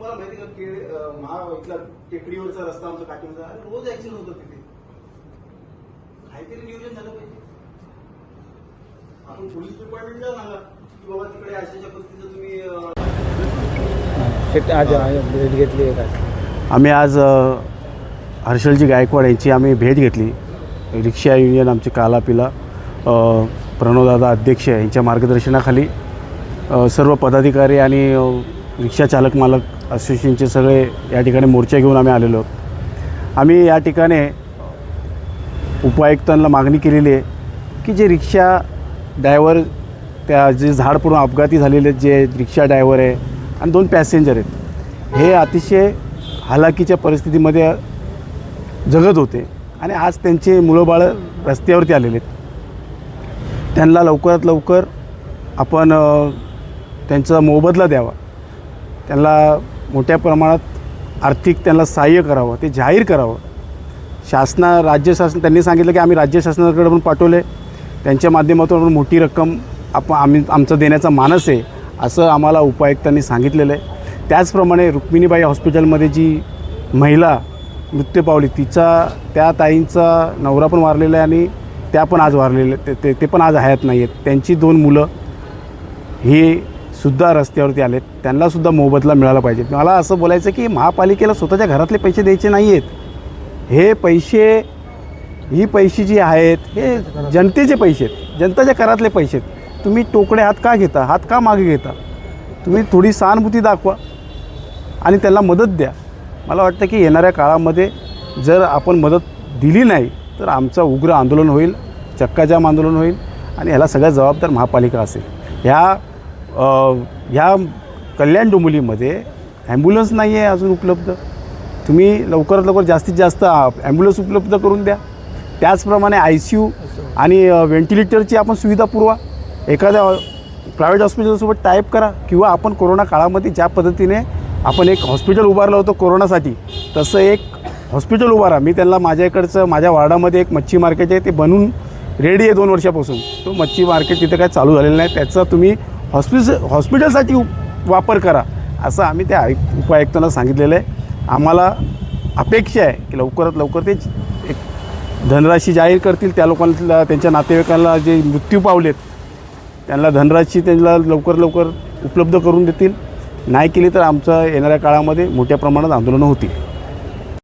तुम्हाला माहिती का की अं, महा इथला टेकडीवरचा रस्ता आमचा काठीवरचा अरे रोज ऍक्सिडेंट होतो तिथे. काहीतरी नियोजन झालं पाहिजे. आपण पोलीस डिपार्टमेंटला सांगा की बाबा तिकडे अशाच्या पद्धतीचं तुम्ही आज भेट घेतली आहे का आम्ही आज अ, हर्षलजी गायकवाड यांची आम्ही भेट घेतली. रिक्षा युनियन आमचे कालापिला अ, प्रणवदादा अध्यक्ष यांच्या मार्गदर्शनाखाली अ, सर्व पदाधिकारी आणि अ, रिक्षा चालक मालक असोसिएशनचे सगळे या ठिकाणी मोर्चा घेऊन आम्ही आलेलो. आहोत आम्ही या ठिकाणी उपायुक्तांना मागणी केलेली आहे की जे रिक्षा ड्रायव्हर त्या जे झाड पडून अपघाती झालेले जे रिक्षा ड्रायव्हर आहे आणि दोन पॅसेंजर आहेत हे अतिशय हालाकीच्या परिस्थितीमध्ये जगत होते आणि आज त्यांचे मुलंबाळं रस्त्यावरती आलेले आहेत. त्यांना लवकरात लवकर आपण त्यांचा मोबदला द्यावा. त्यांना मोठ्या प्रमाणात आर्थिक त्यांना सहाय्य करावं ते जाहीर करावं. शासना राज्य शासन त्यांनी सांगितलं की आम्ही राज्य शासनाकडे पण पाठवले. त्यांच्या माध्यमातून आपण मोठी रक्कम आपण आम्ही आमचं देण्याचा मानस आहे असं आम्हाला उपायुक्तांनी सांगितलेलं आहे. त्याचप्रमाणे रुक्मिणीबाई हॉस्पिटलमध्ये जी महिला मृत्यू पावली तिचा त्या ताईंचा नवरा पण वारलेला आहे आणि त्या पण आज वारलेल्या ते- ते ते पण आज हयात नाही आहेत त्यांची दोन मुलं ही सुद्धा रस्त्यावरती आलेत. त्यांनासुद्धा मोबदला मिळाला पाहिजे. मला असं बोलायचं की महापालिकेला स्वतःच्या घरातले पैसे द्यायचे नाही आहेत हे पैसे ही पैसे जी आहेत हे जनतेचे पैसे आहेत. जनताच्या करातले पैसे आहेत. तुम्ही टोकडे हात का घेता? हात का मागे घेता? तुम्ही थोडी सहानुभूती दाखवा आणि त्यांना मदत द्या. मला वाटतं की येणाऱ्या काळामध्ये जर आपण मदत दिली नाही तर आमचं उग्र आंदोलन होईल चक्काजाम आंदोलन होईल आणि ह्याला सगळ्यात जबाबदार महापालिका असेल. ह्या ह्या कल्याण डोंबिवलीमध्ये ॲम्ब्युलन्स नाही आहे अजून उपलब्ध. तुम्ही लवकरात लवकर जास्तीत जास्त ॲम्ब्युलन्स उपलब्ध करून द्या. त्याचप्रमाणे आय सी यू आणि व्हेंटिलेटरची आपण सुविधा पुरवा. एखाद्या प्रायव्हेट हॉस्पिटलसोबत टाईप करा किंवा आपण कोरोना काळामध्ये ज्या पद्धतीने आपण एक हॉस्पिटल उभारलं होतं कोरोनासाठी तसं एक हॉस्पिटल उभारा. मी त्यांना माझ्या इकडचं माझ्या वार्डामध्ये एक मच्छी मार्केट आहे ते बनून रेडी आहे दोन वर्षापासून. तो मच्छी मार्केट तिथं काय चालू झालेलं नाही. त्याचा तुम्ही हॉस्पिटल हॉस्पिटलसाठी उप- वापर करा असं आम्ही त्या आयुक्त उपायुक्तांना सांगितलेलं आहे. आम्हाला अपेक्षा आहे की लवकरात लवकर ते एक धनराशी जाहीर करतील त्या लोकांना त्यांच्या नातेवाईकांना जे मृत्यू पावलेत त्यांना धनराशी त्यांना लवकर लवकर उपलब्ध करून देतील. नाही केली तर आमचं येणाऱ्या काळामध्ये मोठ्या प्रमाणात आंदोलनं होतील.